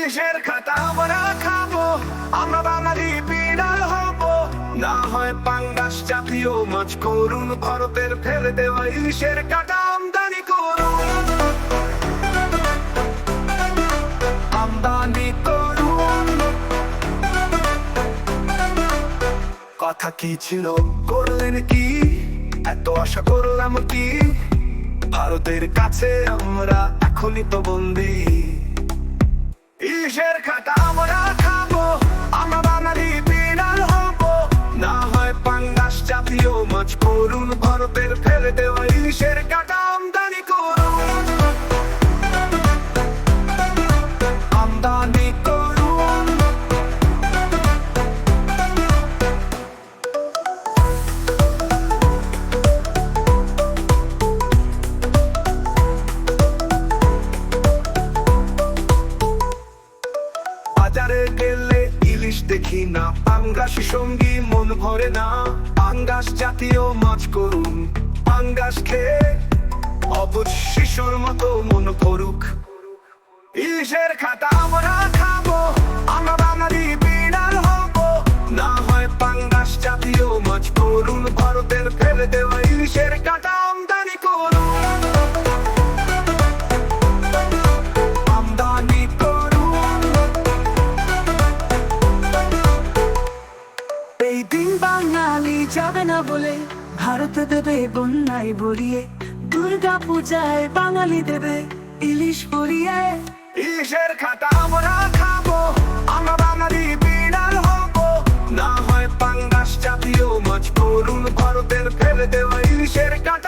ইতিহাসের খাতা আমরা খাব, আমরা বাঙালি বিড়াল হব। না হয় পাঙ্গাস জাতীয় মাছ করুন, ভারতের ফেলে দেওয়া ইলিশের কাটা আমদানি করুন। কথা কি ছিল, করলেন কি? এত আশা করলাম কি? ভারতের কাছে আমরা এখনই তো বন্দী। ইলিশের খাতা আমরা খাব, আমরা বাঙালি বিড়াল হব। না হয় পাঙ্গাস জাতীয় মাছ করুন ভারতের ফেলে দেওয়া ইলিশের কাটা আমদানি করুন। আমদানি বাজারে গেলে ইলিশ দেখি না, পাঙ্গাসি সঙ্গী মন ভরে না। পাঙ্গাস জাতীয় মাছ করুন, পাঙ্গাস খেয়ে অবুজ শিশুর মতো মন ভরুক। ইলিশের খাতা আমরা খাব, আমরা বাঙালি বিড়াল হব। না হয় পাঙ্গাস জাতীয় মাছ করুন, ভারতের ফেলে দেওয়া ইলিশের বাঙালি যাবে না বলে, ভারত দেবে বন্যায় ভরিয়ে, দুর্গা পূজায় বাঙালি দেবে ইলিশ ভরিয়ে। ইলিশের খাতা আমরা খাব, আমরা বাঙালি বিড়াল হব। না হয় পাঙ্গাস জাতীয় মাছ করুন ভারতের ফেলে দেওয়া ইলিশের কাটা।